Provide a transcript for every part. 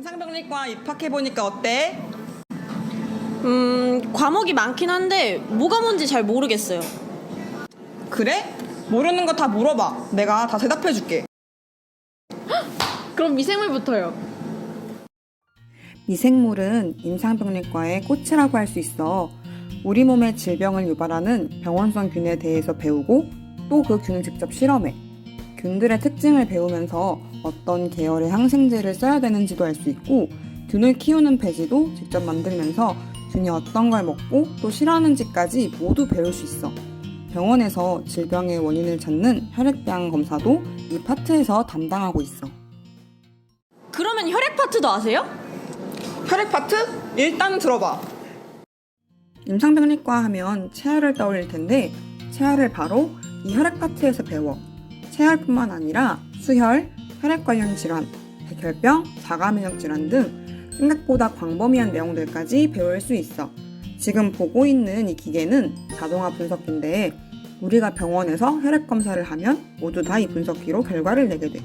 임상병리과 입학해보니까 어때? 음, 과목이 많긴 한데 뭐가 뭔지 잘 모르겠어요. 그래? 모르는 거 다 물어봐. 내가 다 대답해줄게. 그럼 미생물부터요. 미생물은 임상병리과의 꽃이라고 할 수 있어. 우리 몸의 질병을 유발하는 병원성 균에 대해서 배우고 또 그 균을 직접 실험해. 균들의 특징을 배우면서 어떤 계열의 항생제를 써야 되는지도 알 수 있고 균을 키우는 배지도 직접 만들면서 균이 어떤 걸 먹고 또 싫어하는지까지 모두 배울 수 있어. 병원에서 질병의 원인을 찾는 혈액배양 검사도 이 파트에서 담당하고 있어. 그러면 혈액 파트도 아세요? 혈액 파트? 일단 들어봐. 임상병리과 하면 체열을 떠올릴 텐데 체열을 바로 이 혈액 파트에서 배워. 체열뿐만 아니라 수혈, 혈액 관련 질환, 백혈병, 자가면역 질환 등 생각보다 광범위한 내용들까지 배울 수 있어. 지금 보고 있는 이 기계는 자동화 분석기인데 우리가 병원에서 혈액 검사를 하면 모두 다 이 분석기로 결과를 내게 돼.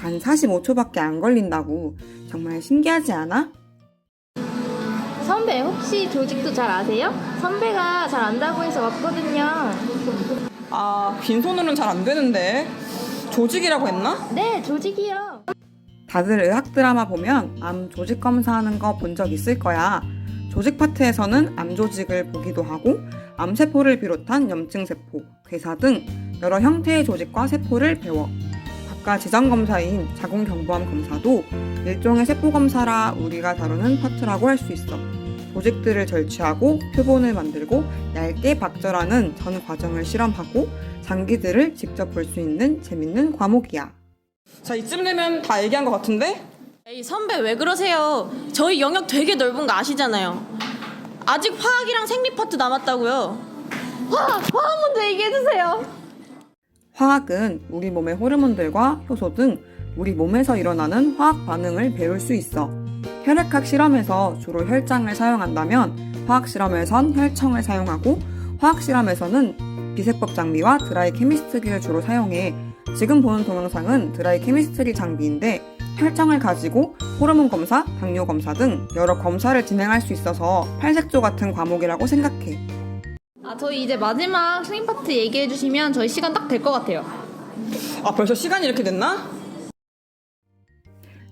단 45초밖에 안 걸린다고. 정말 신기하지 않아? 선배 혹시 조직도 잘 아세요? 선배가 잘 안다고 해서 왔거든요. 아, 빈손으로는 잘 안 되는데. 조직이라고 했나? 네, 조직이요. 다들 의학 드라마 보면 암 조직 검사하는 거 본 적 있을 거야. 조직 파트에서는 암 조직을 보기도 하고 암세포를 비롯한 염증세포, 괴사 등 여러 형태의 조직과 세포를 배워. 각각 지정 검사인 자궁경부암 검사도 일종의 세포 검사라 우리가 다루는 파트라고 할 수 있어. 조직들을 절취하고 표본을 만들고 얇게 박절하는 전 과정을 실험하고 장기들을 직접 볼 수 있는 재밌는 과목이야. 자, 이쯤 되면 다 얘기한 것 같은데? 에이, 선배 왜 그러세요? 저희 영역 되게 넓은 거 아시잖아요. 아직 화학이랑 생리 파트 남았다고요. 화, 화학 먼저 얘기해 주세요. 화학은 우리 몸의 호르몬들과 효소 등 우리 몸에서 일어나는 화학 반응을 배울 수 있어. 혈액학 실험에서 주로 혈장을 사용한다면 화학 실험에선 혈청을 사용하고 화학 실험에서는 비세법 장비와 드라이 케미스트리를 주로 사용해. 지금 보는 동영상은 드라이 케미스트리 장비인데 혈청을 가지고 호르몬 검사, 당뇨 검사 등 여러 검사를 진행할 수 있어서 팔색조 같은 과목이라고 생각해. 아, 저희 이제 마지막 스님 파트 얘기해 주시면 저희 시간 딱 될 것 같아요. 아, 벌써 시간이 이렇게 됐나?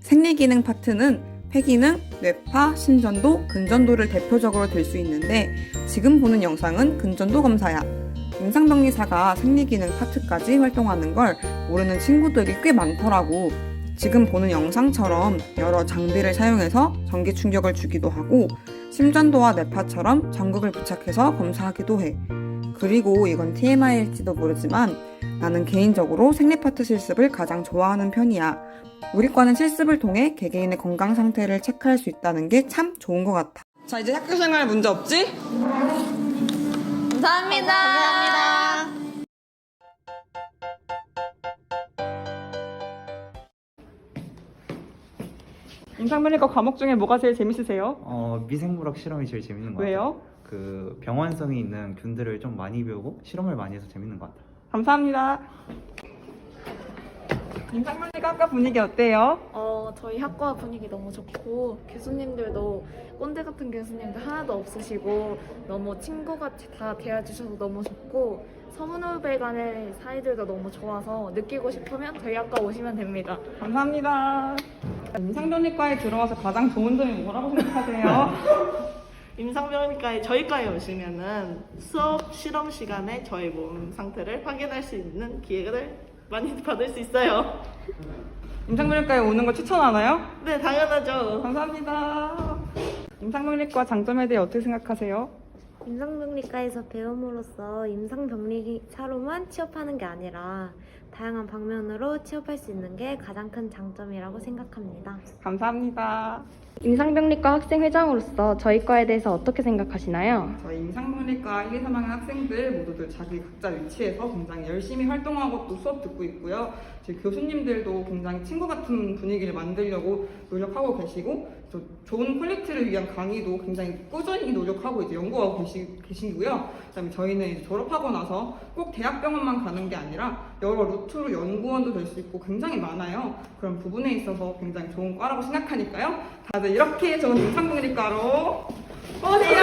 생리기능 파트는 폐기능, 뇌파, 신전도, 근전도를 대표적으로 들 수 있는데 지금 보는 영상은 근전도 검사야. 임상병리사가 생리기능 파트까지 활동하는 걸 모르는 친구들이 꽤 많더라고. 지금 보는 영상처럼 여러 장비를 사용해서 전기 충격을 주기도 하고 심전도와 뇌파처럼 전극을 부착해서 검사하기도 해. 그리고 이건 TMI일지도 모르지만 나는 개인적으로 생리 파트 실습을 가장 좋아하는 편이야. 우리 과는 실습을 통해 개개인의 건강 상태를 체크할 수 있다는 게 참 좋은 것 같아. 자, 이제 학교 생활 문제 없지? 감사합니다. 감사합니다. 임상병리과 과목 중에 뭐가 제일 재밌으세요? 어, 미생물학 실험이 제일 재밌는 것 왜요? 같아요. 그 병원성이 있는 균들을 좀 많이 배우고 실험을 많이 해서 재밌는 것 같아요. 감사합니다. 임상병리과 학과 분위기 어때요? 어, 저희 학과 분위기 너무 좋고 교수님들도 꼰대 같은 교수님들 하나도 없으시고 너무 친구같이 다 대해주셔서 너무 좋고 서문후배 간의 사이들도 너무 좋아서 느끼고 싶으면 저희 학과 오시면 됩니다. 감사합니다. 임상병리과에 들어와서 가장 좋은 점이 뭐라고 생각하세요? 임상병리과에 저희과에 오시면은 수업 실험 시간에 저희 몸 상태를 확인할 수 있는 기회를 많이 받을 수 있어요. 임상병리과에 오는 거 추천하나요? 네, 당연하죠. 감사합니다. 임상병리과 장점에 대해 어떻게 생각하세요? 임상병리과에서 배움으로써 임상병리사로만 취업하는 게 아니라 다양한 방면으로 취업할 수 있는 게 가장 큰 장점이라고 생각합니다. 감사합니다. 임상병리과 학생회장으로서 저희 과에 대해서 어떻게 생각하시나요? 저희 임상병리과 1, 2, 3학년 학생들 모두들 자기 각자 위치에서 굉장히 열심히 활동하고 또 수업 듣고 있고요. 저희 교수님들도 굉장히 친구 같은 분위기를 만들려고 노력하고 계시고 또 좋은 퀄리티를 위한 강의도 굉장히 꾸준히 노력하고 이제 연구하고 계시, 계시고요. 그다음에 저희는 이제 졸업하고 나서 꼭 대학병원만 가는 게 아니라 여러 루트로 연구원도 될 수 있고 굉장히 많아요. 그런 부분에 있어서 굉장히 좋은 과라고 생각하니까요. 다들 이렇게 좋은 임상병리과로 오세요.